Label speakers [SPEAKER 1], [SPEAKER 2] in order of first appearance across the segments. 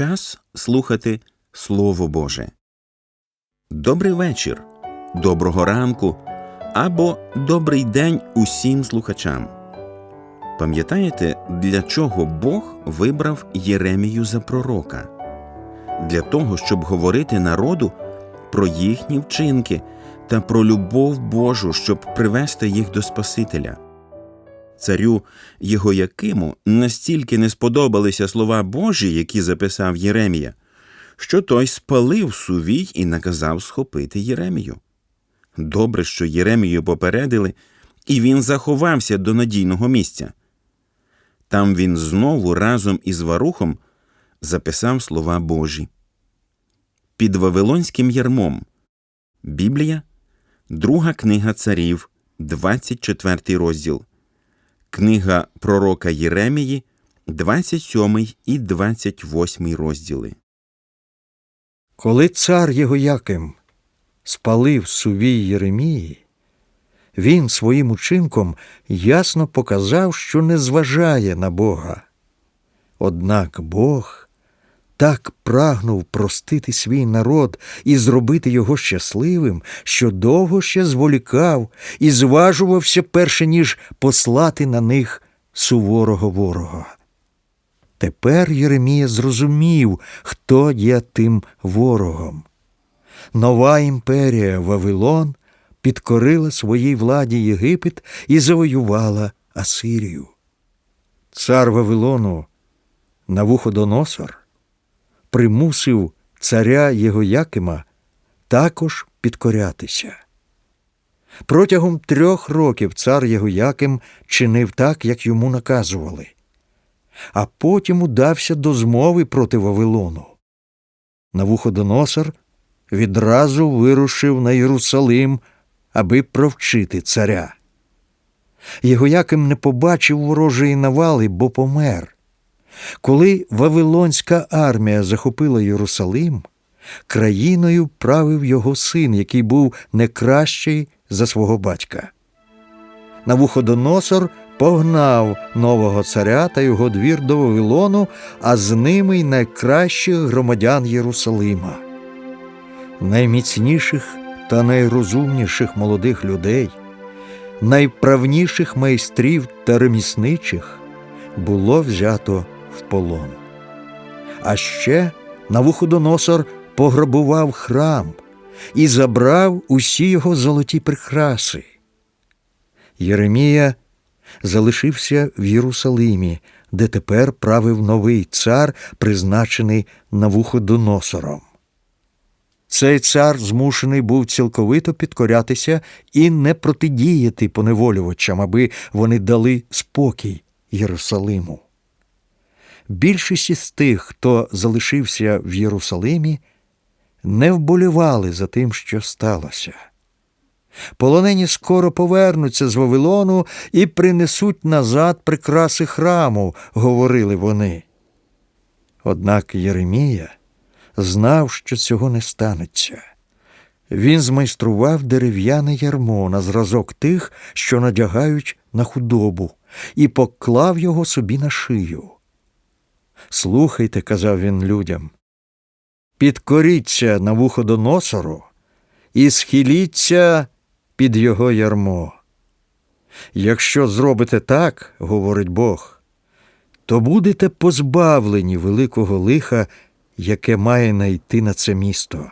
[SPEAKER 1] час слухати Слово Боже. Добрий вечір, доброго ранку або добрий день усім слухачам. Пам'ятаєте, для чого Бог вибрав Єремію за пророка? Для того, щоб говорити народу про їхні вчинки та про любов Божу, щоб привести їх до Спасителя. Царю Єгоякиму настільки не сподобалися слова Божі, які записав Єремія, що той спалив сувій і наказав схопити Єремію. Добре, що Єремію попередили, і він заховався до надійного місця. Там він знову разом із Варухом записав слова Божі. Під Вавилонським ярмом Біблія, друга книга царів, 24 розділ, книга пророка Єремії, 27 і 28 розділи.
[SPEAKER 2] Коли цар Єгояким спалив сувій Єремії, він своїм учинком ясно показав, що не зважає на Бога. Однак Бог так прагнув простити свій народ і зробити його щасливим, що довго ще зволікав і зважувався перше, ніж послати на них суворого ворога. Тепер Єремія зрозумів, хто є тим ворогом. Нова імперія Вавилон підкорила своїй владі Єгипет і завоювала Асирію. Цар Вавилону Навуходоносор примусив царя Єгоякима також підкорятися. Протягом трьох років цар Єгояким чинив так, як йому наказували, а потім удався до змови проти Вавилону. Навуходоносор відразу вирушив на Єрусалим, аби провчити царя. Єгояким не побачив ворожої навали, бо помер. Коли Вавилонська армія захопила Єрусалим, країною правив його син, який був не кращий за свого батька. Навуходоносор погнав нового царя та його двір до Вавилону, а з ними й найкращих громадян Єрусалима. Найміцніших та найрозумніших молодих людей, найправніших майстрів та ремісничих було взято в полон. А ще Навуходоносор пограбував храм і забрав усі його золоті прикраси. Єремія залишився в Єрусалимі, де тепер правив новий цар, призначений Навуходоносором. Цей цар змушений був цілковито підкорятися і не протидіяти поневолювачам, аби вони дали спокій Єрусалиму. Більшість із тих, хто залишився в Єрусалимі, не вболівали за тим, що сталося. Полонені скоро повернуться з Вавилону і принесуть назад прикраси храму, говорили вони. Однак Єремія знав, що цього не станеться. Він змайстрував дерев'яне ярмо на зразок тих, що надягають на худобу, і поклав його собі на шию. Слухайте, казав він людям, підкоріться на вуходоносору і схиліться під його ярмо. Якщо зробите так, говорить Бог, то будете позбавлені великого лиха, яке має найти на це місто.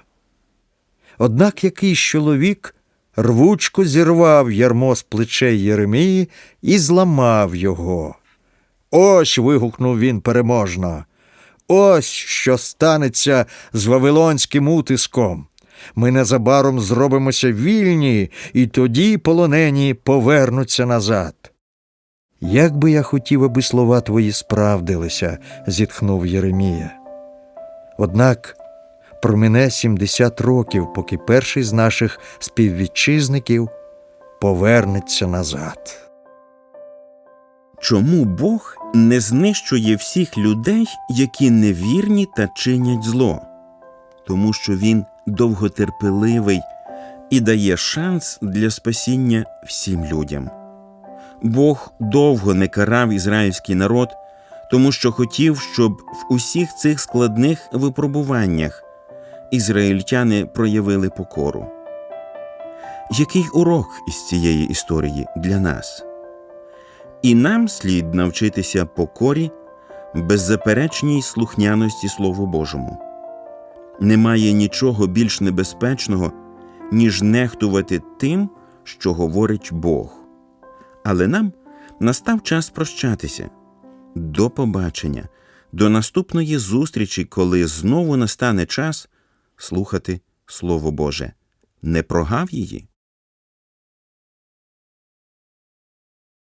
[SPEAKER 2] Однак якийсь чоловік рвучко зірвав ярмо з плечей Єремії і зламав його. Ось. вигукнув він переможно. Ось що станеться з вавилонським утиском. Ми незабаром зробимося вільні, і тоді полонені повернуться назад. Як би я хотів, аби слова твої справдилися, зітхнув Єремія. Однак промине сімдесят років, поки перший з наших співвітчизників повернеться назад.
[SPEAKER 1] Чому Бог не знищує всіх людей, які невірні та чинять зло? Тому що Він довготерпеливий і дає шанс для спасіння всім людям. Бог довго не карав ізраїльський народ, тому що хотів, щоб в усіх цих складних випробуваннях ізраїльтяни проявили покору. Який урок із цієї історії для нас? І нам слід навчитися покорі, беззаперечній слухняності Слову Божому. Немає нічого більш небезпечного, ніж нехтувати тим, що говорить Бог. Але нам настав час прощатися. До побачення, до наступної зустрічі, коли знову настане час слухати Слово Боже. Не прогав її?